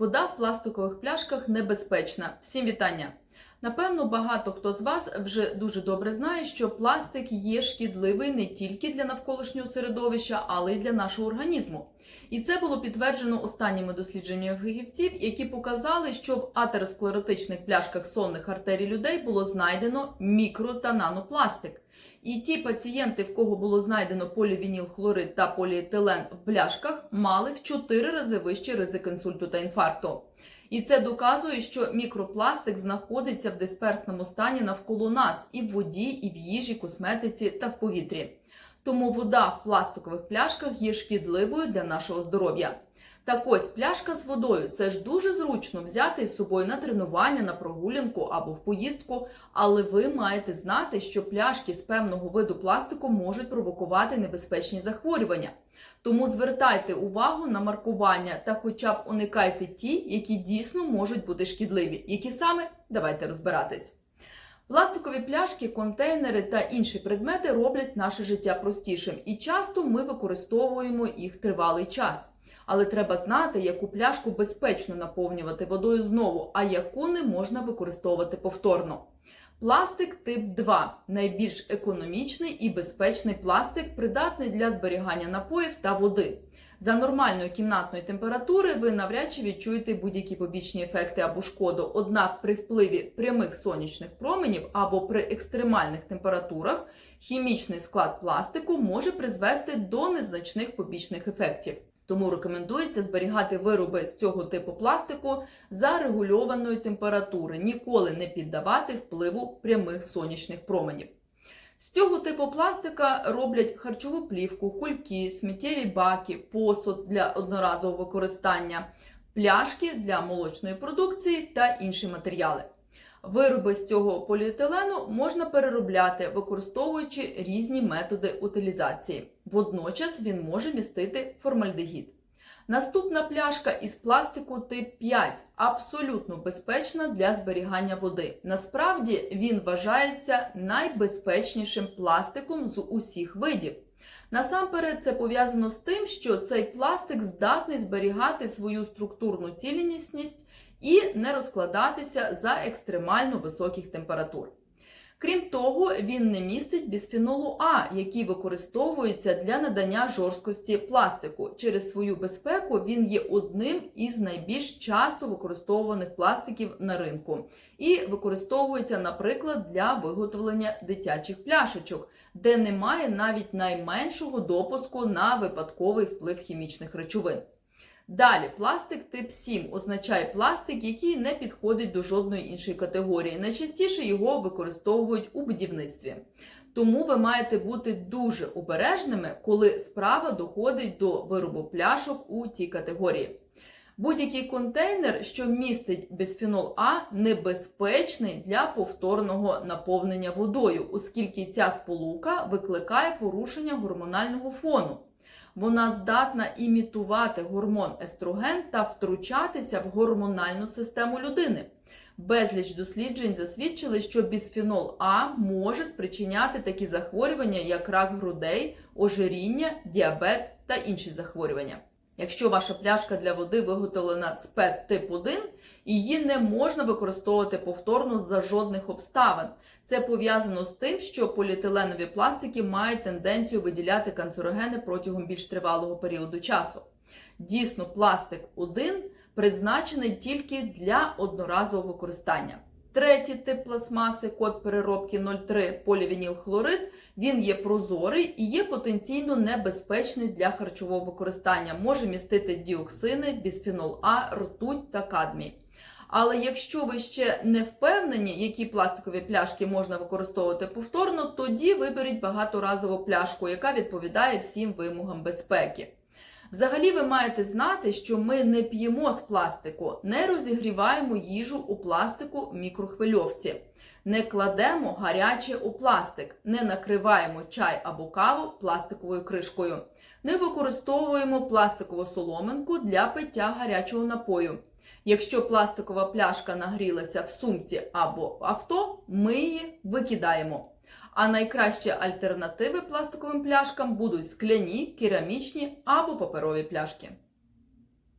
Вода в пластикових пляшках небезпечна. Всім вітання! Напевно, багато хто з вас вже дуже добре знає, що пластик є шкідливий не тільки для навколишнього середовища, але й для нашого організму. І це було підтверджено останніми дослідженнями фахівців, які показали, що в атеросклеротичних пляшках сонних артерій людей було знайдено мікро та нанопластик. І ті пацієнти, в кого було знайдено полівінілхлорид та поліетилен в пляшках, мали в 4 рази вищий ризик інсульту та інфаркту. І це доказує, що мікропластик знаходиться в дисперсному стані навколо нас і в воді, і в їжі, косметиці та в повітрі. Тому вода в пластикових пляшках є шкідливою для нашого здоров'я. Так ось пляшка з водою це ж дуже зручно взяти з собою на тренування, на прогулянку або в поїздку, але ви маєте знати, що пляшки з певного виду пластику можуть провокувати небезпечні захворювання. Тому звертайте увагу на маркування та хоча б уникайте ті, які дійсно можуть бути шкідливі. Які саме давайте розбиратись. Пластикові пляшки, контейнери та інші предмети роблять наше життя простішим, і часто ми використовуємо їх тривалий час. Але треба знати, яку пляшку безпечно наповнювати водою знову, а яку не можна використовувати повторно. Пластик тип 2 найбільш економічний і безпечний пластик, придатний для зберігання напоїв та води. За нормальної кімнатної температури ви навряд чи відчуєте будь-які побічні ефекти або шкоду. Однак при впливі прямих сонячних променів або при екстремальних температурах хімічний склад пластику може призвести до незначних побічних ефектів. Тому рекомендується зберігати вироби з цього типу пластику за регульованої температури, ніколи не піддавати впливу прямих сонячних променів. З цього типу пластика роблять харчову плівку, кульки, сміттєві баки, посуд для одноразового використання, пляшки для молочної продукції та інші матеріали. Вироби з цього поліетилену можна переробляти, використовуючи різні методи утилізації. Водночас він може містити формальдегід. Наступна пляшка із пластику тип 5 абсолютно безпечна для зберігання води. Насправді він вважається найбезпечнішим пластиком з усіх видів. Насамперед, це пов'язано з тим, що цей пластик здатний зберігати свою структурну цілісність і не розкладатися за екстремально високих температур. Крім того, він не містить бісфенолу А, який використовується для надання жорсткості пластику. Через свою безпеку він є одним із найбільш часто використовуваних пластиків на ринку і використовується, наприклад, для виготовлення дитячих пляшечок, де немає навіть найменшого допуску на випадковий вплив хімічних речовин. Далі, пластик тип 7 означає пластик, який не підходить до жодної іншої категорії. Найчастіше його використовують у будівництві. Тому ви маєте бути дуже обережними, коли справа доходить до виробу пляшок у цій категорії. Будь-який контейнер, що містить бісфенол А, небезпечний для повторного наповнення водою, оскільки ця сполука викликає порушення гормонального фону. Вона здатна імітувати гормон естроген та втручатися в гормональну систему людини. Безліч досліджень засвідчили, що бісфенол А може спричиняти такі захворювання, як рак грудей, ожиріння, діабет та інші захворювання. Якщо ваша пляшка для води виготовлена з ПЕТ тип 1, її не можна використовувати повторно за жодних обставин. Це пов'язано з тим, що поліетиленові пластики мають тенденцію виділяти канцерогени протягом більш тривалого періоду часу. Дійсно, пластик 1 призначений тільки для одноразового використання. Третій тип пластмаси, код переробки 03 полівінілхлорид, він є прозорий і є потенційно небезпечний для харчового використання. Може містити діоксини, бісфенол А, ртуть та кадмій. Але якщо ви ще не впевнені, які пластикові пляшки можна використовувати повторно, тоді виберіть багаторазову пляшку, яка відповідає всім вимогам безпеки. Взагалі, ви маєте знати, що ми не п'ємо з пластику, не розігріваємо їжу у пластику в мікрохвильовці, не кладемо гаряче у пластик, не накриваємо чай або каву пластиковою кришкою, не використовуємо пластикову соломинку для пиття гарячого напою. Якщо пластикова пляшка нагрілася в сумці або авто, ми її викидаємо. А найкращі альтернативи пластиковим пляшкам будуть скляні, керамічні або паперові пляшки.